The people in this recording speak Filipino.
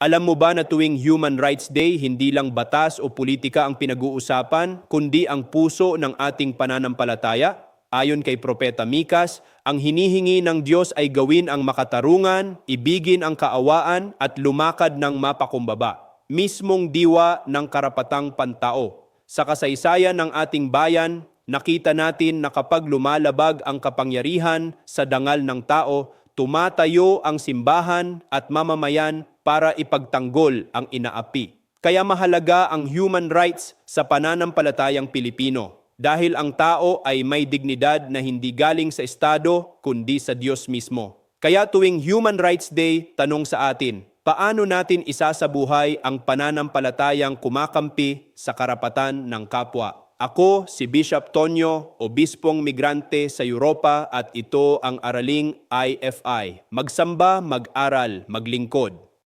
Alam mo ba na tuwing Human Rights Day, hindi lang batas o politika ang pinag-uusapan, kundi ang puso ng ating pananampalataya? Ayon kay Propeta Mikas, ang hinihingi ng Diyos ay gawin ang makatarungan, ibigin ang kaawaan at lumakad ng mapakumbaba. Mismong diwa ng karapatang pantao. Sa kasaysayan ng ating bayan, nakita natin na kapag lumalabag ang kapangyarihan sa dangal ng tao, tumatayo ang simbahan at mamamayan para ipagtanggol ang inaapi. Kaya mahalaga ang human rights sa pananampalatayang Pilipino dahil ang tao ay may dignidad na hindi galing sa Estado kundi sa Diyos mismo. Kaya tuwing Human Rights Day, tanong sa atin, paano natin isasabuhay ang pananampalatayang kumakampi sa karapatan ng kapwa? Ako si Bishop Tonyo, obispong migrante sa Europa at ito ang araling IFI. Magsamba, mag-aral, maglingkod.